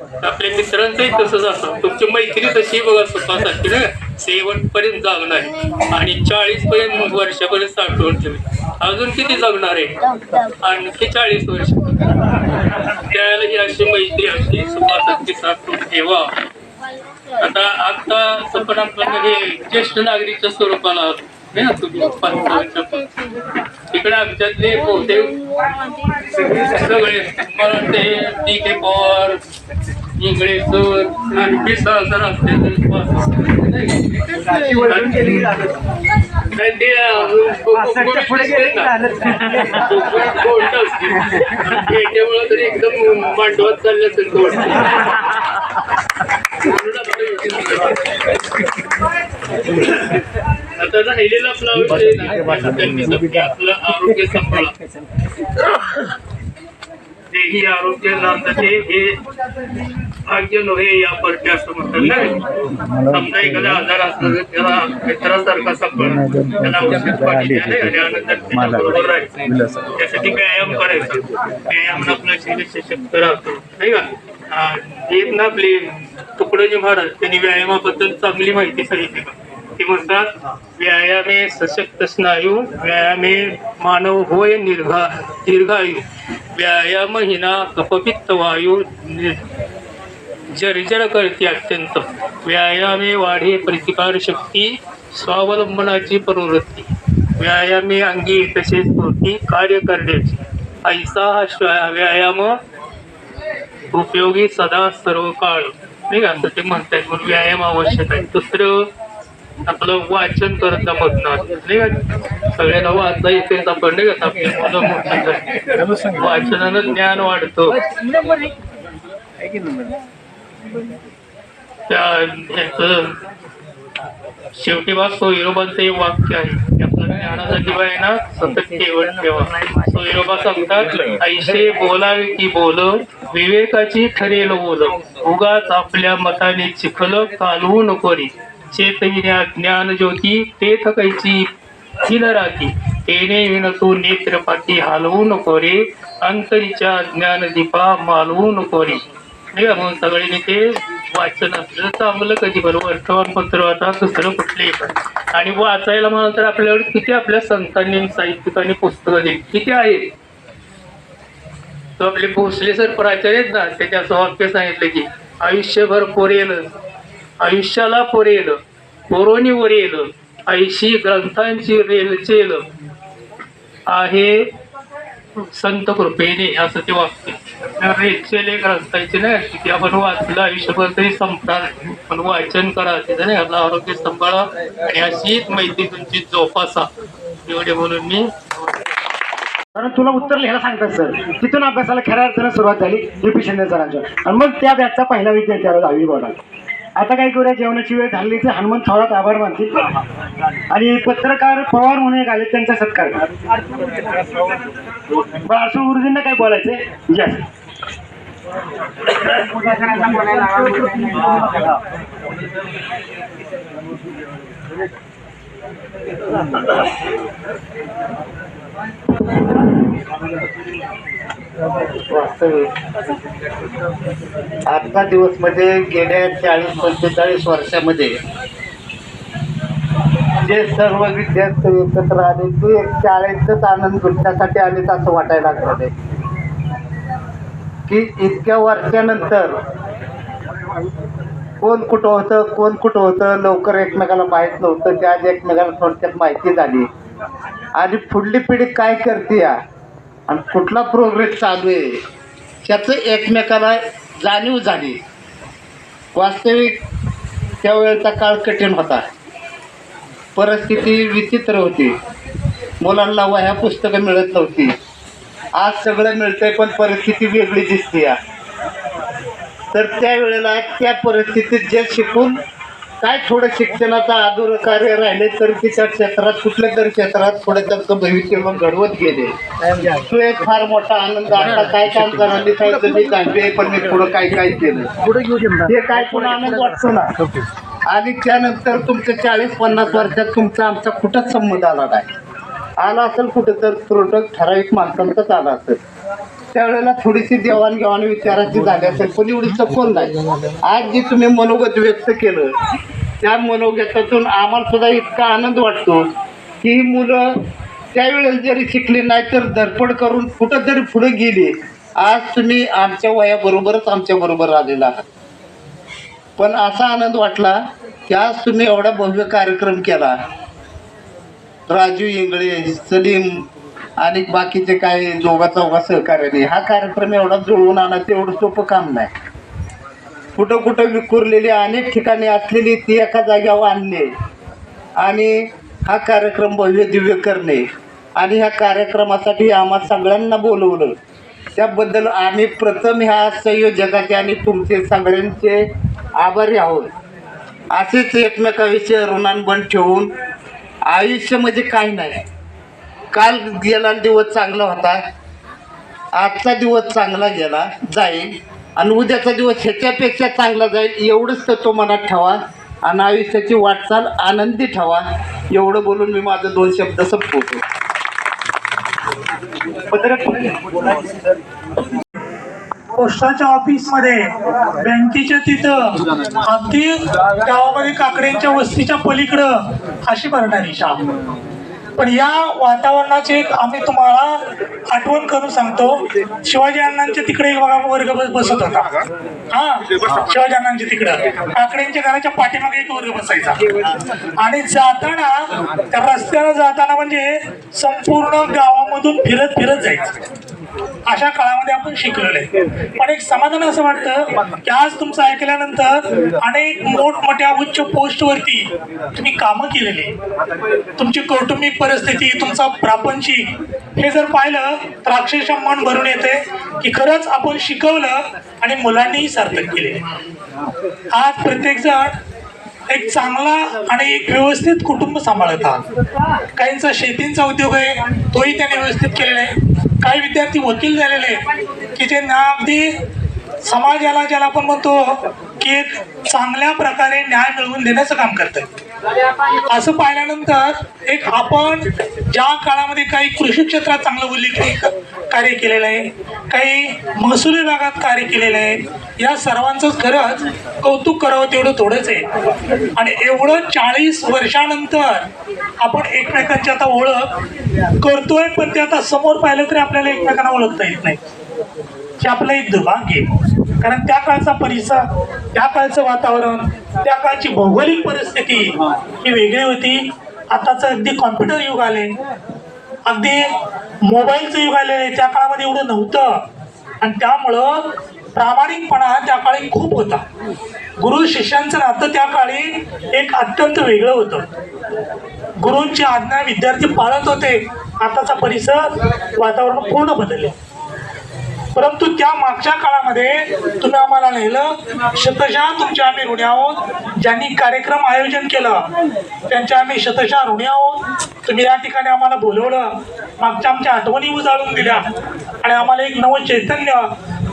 आपल्या मित्रांचंही तसंच असं तुमची मैत्री तशी बघा सुखासाठी ना. शेवटपर्यंत जगणार आणि चाळीस पर्यंत वर्षापर्यंत साठवून ठेवली. अजून किती जगणार आहे? आणखी चाळीस वर्ष. त्याला ही अशी मैत्री अशी सुखासाठी साठवून ठेवा. आता आता सपन आपण हे ज्येष्ठ नागरिकच्या स्वरूपाला आलो. तुम्ही इकडे आमच्यातले बहुतेक सगळे मला ते D K Pawar Ingale sir आणखी सहजर असते गोल्ड असते त्याच्यामुळे तरी एकदम मांडवत चालले असेल आता राहिलेला आपला त्यांनी आपलं आरोग्य सांभाळा. तेही आरोग्य नांदते हे भाग्य नव्हे या परते असं म्हणतात ना समजा एखादा आजार असला त्याला मित्रासारखा सांभाळ. त्याला औषध पाणी आणि आनंदात त्याच्याबरोबर राहायचं त्यासाठी व्यायाम करायचा. व्यायाम आपलं शरीर सशक्त राहतो. नाही का? एक ना आपले तुकडोजी महाराज त्यांनी व्यायामाबद्दल चांगली माहिती सांगितली. ते म्हणतात व्यायामे सशक्त स्नायू व्यायामे मानव होय निर्घा दीर्घायू. व्यायाम हिना कपपित्त वायू जर्जर करते अत्यंत. व्यायामे वाढे प्रतिकार शक्ती स्वावलंबनाची प्रवृत्ती. व्यायामे अंगी तसेच कार्य करण्याची. ऐसा हा व्यायाम उपयोगी सदा सर्व काळ. नाही का? असं ते म्हणतात म्हणून व्यायाम आवश्यक आहे. दुसरं आपलं वाचन करत जमत नाही का? सगळ्यांना वाचता येते आपण नाही का? आपली मुलं मोठी वाचनानं ज्ञान वाढतं. त्या ह्याचं शेवटी बा सोयरोबांचं हे वाक्य आहे. की आपलं आहे ना सतत केवळ ठेवा सोयरोबा सांगतात ऐसे बोलावे की बोल विवेकाची ठरेल बोल उगाच आपल्या मताने चिखल कालवू नको रे. चेतविण्या ज्ञान ज्योती ते थकायची ही न तेने विण तू नेत्रपाती हलवू नको रे. अंतरीच्या ज्ञानदीपा मालवू नको रे. नाही का मग सगळ्यांनी ते वाचन असलं चांगलं कधी बरं वर्तमानपत्र वाचा दुसरं कुठलंही पण. आणि वाचायला म्हणाल तर आपल्याकडे किती आपल्या संतांनी साहित्यिकांनी पुस्तकं दिली. किती आहेत तो आपले भोसले सर प्राचार्य आहेत ना त्याच्या असं वाक्य सांगितलं की आयुष्यभर पोरेल आयुष्याला पोरेल पोरोनी वरेल ऐशी ग्रंथांची रेलचेल आहे संत कृपेने असं ते वाचते. रेलचेल एक ग्रंथांची नाही किती आपण वाचलं आयुष्यभर तरी संपणार पण वाचन करा तिथं नाही आपलं आरोग्य सांभाळा आणि अशीच माहिती तुमची जोपासा. एवढे म्हणून मी कारण तुला उत्तर लिहायला सांगतात सर. तिथून अभ्यासाला खऱ्या अर्थानं सुरुवात झाली लिपी शिंदे सरांच्या. आणि मग त्या बॅचचा पहिला विद्यार्थी आला दहावी बोर्डात. आता काय करूया जेवणाची वेळ झाली तर हनुमंत थोरात आभार मानतील आणि पत्रकार पवार म्हणून एक आले त्यांचा सत्कार करा. बरं गुरुजींना काय बोलायचंय? यस वास्तविक. आजचा दिवस म्हणजे गेल्या चाळीस पंचेचाळीस वर्षामध्ये जे सर्व विद्यार्थी एकत्र आले ते एक शाळेचाच आनंद लुटण्यासाठी आलेत असं वाटायला लागलं की इतक्या वर्षानंतर कोण कुठं होतं कोण कुठं होतं लवकर एकमेकाला माहीत नव्हतं. त्या आज एकमेकाला थोडक्यात माहिती झाली. आणि पुढली पिढी काय करते या? आणि कुठला प्रोग्रेस चालू आहे? त्याचं एकमेकाला जाणीव झाली. वास्तविक त्यावेळेचा काळ कठीण होता. परिस्थिती विचित्र होती. मुलांना वह्या पुस्तकं मिळत नव्हती. आज सगळं मिळतंय पण परिस्थिती वेगळी दिसते या. तर त्यावेळेला त्या परिस्थितीत जे शिकून काय थोडं शिक्षणाचा अधुरं कार्य राहिले तर तिच्या क्षेत्रात कुठल्या तरी क्षेत्रात थोडं त्यांचं भविष्य मग घडवत गेले. तो एक फार मोठा आनंद आता काय काम करायला मी आहे पण मी पुढं काय काय केलं. हे काय पण आनंद वाटतो ना? आणि त्यानंतर तुमच्या चाळीस पन्नास वर्षात तुमचा आमचा कुठंच संबंध आला नाही. आला असेल कुठं तर प्रोडक्ट ठराविक माणसांचाच आला असेल. त्यावेळेला थोडीशी देवाणघेवाण विचाराची झाली असेल पण एवढी सखोल नाही. आज जे तुम्ही मनोगत व्यक्त केलं त्या मनोगतातून आम्हाला सुद्धा इतका आनंद वाटतो की ही मुलं त्यावेळेस जरी शिकली नाही तर धडपड करून कुठं तरी पुढे गेली आज तुम्ही आमच्या वयाबरोबरच आमच्या बरोबर आलेला आहात. पण असा आनंद वाटला की आज तुम्ही एवढा भव्य कार्यक्रम केला. राजू इंगळे सलीम आणि बाकीचे काही दोघा चौघा सहकार्याने हा कार्यक्रम एवढा जुळवून आणायचं एवढं सोपं काम नाही. कुठं कुठं विखुरलेली अनेक ठिकाणी असलेली ती एका जाग्यावर आणले. आणि हा कार्यक्रम भव्य दिव्य करणे. आणि ह्या कार्यक्रमासाठी आम्हा सगळ्यांना बोलवलं. त्याबद्दल आम्ही प्रथम ह्या संयोजकाचे आणि तुमचे सगळ्यांचे आभारी आहोत. असेच एकमेकाविषयी ऋणानुबंध ठेवून आयुष्य म्हणजे काही नाही. काल गेला दिवस चांगला होता. आजचा दिवस चांगला गेला जाईल. आणि उद्याचा दिवस ह्याच्यापेक्षा चांगला जाईल एवढंच तर तो मनात ठेवा. आणि आयुष्याची वाटचाल आनंदी ठेवा. एवढं बोलून मी माझं दोन शब्द संपवतो. पोस्टाच्या ऑफिसमध्ये बँकेच्या तिथं अगदी गावामध्ये काकड्यांच्या वस्तीच्या पलीकडं अशी भरणारी शाम पण या वातावरणाची एक आम्ही तुम्हाला आठवण करून सांगतो. शिवाजी अण्णांच्या तिकडे एक बघा वर्ग बसत होता. हा शिवाजी अण्णांच्या तिकडं. काकड्यांच्या घराच्या पाठीमागे एक वर्ग बसायचा. आणि जाताना त्या रस्त्यानं जाताना म्हणजे संपूर्ण गावामधून फिरत फिरत जायचं. अशा काळामध्ये आपण शिकलेलो आहे. पण एक समाधान असं वाटतं की आज तुमचं ऐकल्यानंतर अनेक मोठमोठ्या उच्च पोस्टवरती तुम्ही कामं केलेली. तुमची कौटुंबिक परिस्थिती तुमचा प्रापंचिक हे जर पाहिलं तर अक्षरशः मन भरून येते की खरंच आपण शिकवलं आणि मुलांनीही सार्थक केले. आज प्रत्येक जण एक चांगला आणि एक व्यवस्थित कुटुंब सांभाळत आहात. काहींचा शेतींचा उद्योग आहे तोही त्याने व्यवस्थित केलेला आहे. काही विद्यार्थी वकील झालेले की जे ना अगदी समाजाला ज्याला आपण म्हणतो की चांगल्या प्रकारे न्याय मिळवून देण्याचं काम करतात असं पाहिल्यानंतर एक आपण ज्या काळामध्ये काही कृषी क्षेत्रात चांगलं उल्लेख कार्य केलेलं आहे काही महसूल विभागात कार्य केलेलं आहे या सर्वांचंच खरंच कौतुक करावं तेवढं थोडंच आहे आणि एवढं चाळीस वर्षानंतर आपण एकमेकांची आता ओळख करतोय पण ते आता समोर पाहिलं तरी आपल्याला एकमेकांना ओळखता येत नाही हे आपलं एक दुर्भाग्य आहे. कारण त्या काळचा परिसर त्या काळचं वातावरण त्या काळची भौगोलिक परिस्थिती ही वेगळी होती. आताचं अगदी कॉम्प्युटर युग आले. अगदी मोबाईलचं युग आले. त्या काळामध्ये एवढं नव्हतं. आणि त्यामुळं प्रामाणिकपणा त्या काळी खूप होता. गुरु शिष्यांचं नातं त्या काळी एक अत्यंत वेगळं होतं. गुरूंची आज्ञा विद्यार्थी पाळत होते. आताचा परिसर वातावरण पूर्ण बदलले. परंतु त्या मागच्या काळामध्ये तुम्ही आम्हाला नेलं. शतशः तुमच्या आम्ही ऋणी आहोत. ज्यांनी कार्यक्रम आयोजन केलं त्यांच्या आम्ही शतशः ऋणी आहोत. तुम्ही या ठिकाणी आम्हाला बोलवलं. मागच्या आमच्या आठवणी उजाळून दिल्या. आणि आम्हाला एक नवं चैतन्य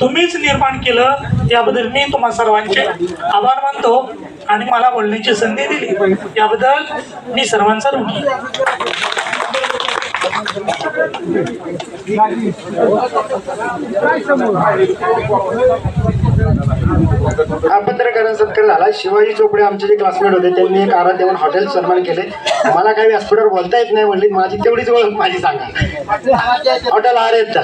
तुम्हीच निर्माण केलं. याबद्दल मी तुम्हा सर्वांचे आभार मानतो आणि मला बोलण्याची संधी दिली. याबद्दल मी सर्वांचा ऋणी. हा पत्रकार सत्कार झाला. शिवाजी चोपडे आमचे जे क्लासमेट होते त्यांनी एक आराध्य देऊन हॉटेल सन्मान केले. मला काही व्यासपीठावर बोलता येत नाही म्हणली माझी तेवढीच ओळख माझी सांगा. हॉटेल आर येत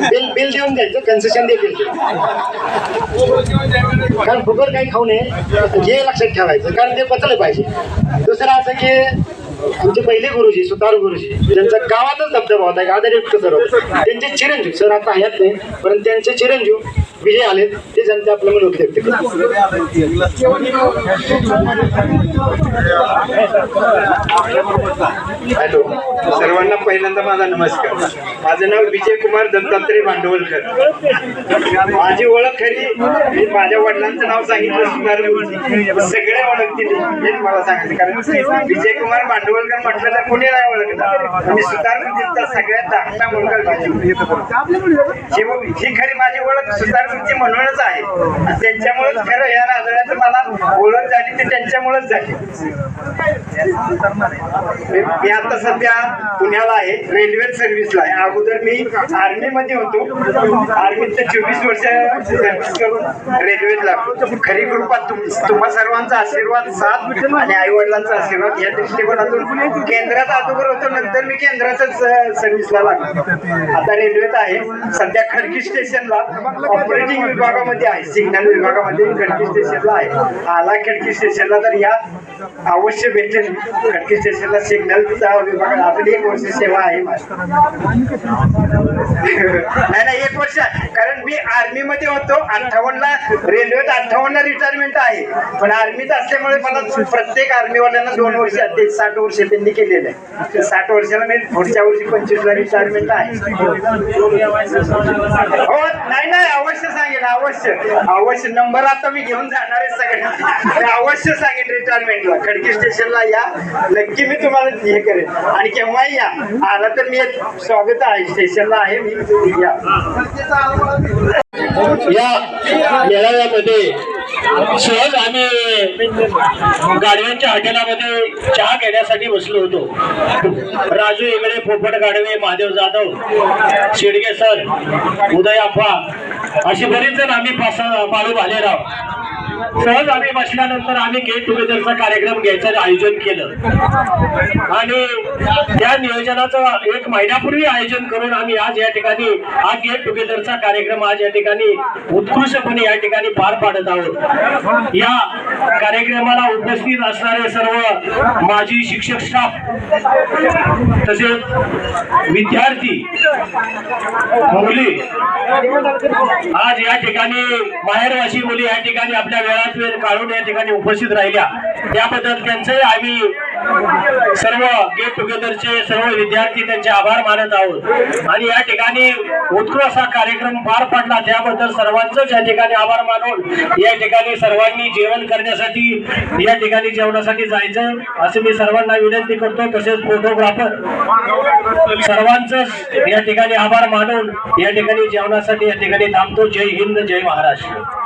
बिल बिल देऊन द्यायचं कन्सेशन देतील कारण फुकट काही खाऊ नये हे लक्षात ठेवायचं कारण ते पचलं पाहिजे. दुसरं असं की आमचे पहिले गुरुजी सुतार गुरुजी ज्यांचा गावातच धबधबा होता एक आदरयुक्त सर त्यांचे चिरंजीव सर आता हयात नाही परंतु त्यांचे चिरंजीव विजय आले ते जनता आपल्या म्हणून व्यक्त हॅलो सर्वांना पहिल्यांदा माझा नमस्कार. माझं नाव विजय कुमार दत्तात्रय भांडवलकर. माझी ओळख खरी मी माझ्या वडिलांचं नाव सांगितलं सगळे ओळखतील हेच मला सांगितलं कारण विजय कुमार भांडवलकर म्हटलं तर कोणी नाही ओळखणार मी सुतार सगळ्यात धाकटा मुलगा विजय. ही खरी माझी ओळख सुतार त्यांच्यावरती म्हणूनच आहे. त्यांच्यामुळेच खरं या राजवाड्याचं मला ओळख झाली ते त्यांच्यामुळेच झाली. मी आता सध्या पुण्याला आहे रेल्वे सर्व्हिसला आहे. अगोदर मी आर्मीमध्ये होतो. आर्मीत तर चोवीस वर्ष सर्व्हिस करून रेल्वेत लागलो. खरी कृपा तुम तुम्हा सर्वांचा आशीर्वाद साथ आणि आई वडिलांचा आशीर्वाद या दृष्टिकोनातून केंद्रात अगोदर होतो नंतर मी केंद्रातच सर्व्हिसला लागलो. आता रेल्वेत आहे. सध्या खडकी स्टेशनला ऑपरेटिंग विभागामध्ये आहे. सिग्नल विभागामध्ये खडकी स्टेशनला आहे. आला खडकी स्टेशनला तर या अवश्य भेटेल. खडकी स्टेशनला सिग्नलचा विभाग आपली एक वर्ष सेवा आहे नाही नाही एक वर्ष. कारण मी आर्मीमध्ये होतो. अठ्ठावन्नला रेल्वेत अठ्ठावन्नला रिटायरमेंट आहे. पण आर्मीत असल्यामुळे मला प्रत्येक आर्मीवाल्यांना दोन वर्ष ते साठ वर्ष त्यांनी केलेलं आहे. तर साठ वर्षाला मी पुढच्या वर्षी पंचवीसला रिटायरमेंट आहे. हो. सांगेन अवश्य अवश्य नंबर आता मी घेऊन जाणार आहे सगळ्यांना मी अवश्य सांगेन रिटायरमेंटला खडकी स्टेशनला या. नक्की मी तुम्हाला हे करेन. आणि केव्हाही या. आला तर मी स्वागत आहे. स्टेशनला आहे मी. या. या मेळाव्यामध्ये सहज आम्ही गाडव्यांच्या हॉटेलामध्ये चहा घेण्यासाठी बसलो होतो. राजू इंगळे पोपट गाडवे महादेव जाधव शेडगे सर उदय अप्पा अशी बरीच जण आम्ही पास पाळू भालेराव सहज आम्ही बसल्यानंतर आम्ही गेट टुगेदरचा कार्यक्रम घ्यायचं आयोजन केलं. आणि त्या नियोजनाचं एक महिन्यापूर्वी आयोजन करून आम्ही आज या ठिकाणी हा गेट टुगेदरचा कार्यक्रम आज या ठिकाणी उत्कृष्टपणे या ठिकाणी पार पाडत आहोत. या कार्यक्रमाला उपस्थित असणारे सर्व माजी शिक्षक स्टाफ तसेच विद्यार्थी मुली आज या ठिकाणी माहेरवासी मुली या ठिकाणी आपल्या वेळात वेळ काढून या ठिकाणी उपस्थित राहिल्या. त्याबद्दल त्यांचे आम्ही सर्व गेट टुगेदरचे सर्व विद्यार्थी त्यांचे आभार मानत आहोत. आणि या ठिकाणी उत्कृष्ट असा कार्यक्रम पार पडला त्याबद्दल सर्वांचंच या ठिकाणी आभार मानून या ठिकाणी सर्वांनी जेवण करण्यासाठी या ठिकाणी जेवणासाठी जायचं असं मी सर्वांना विनंती करतो. तसेच फोटोग्राफर सर्वांचंच या ठिकाणी आभार मानून या ठिकाणी जेवणासाठी या ठिकाणी थांबतो. जय हिंद जय महाराष्ट्र.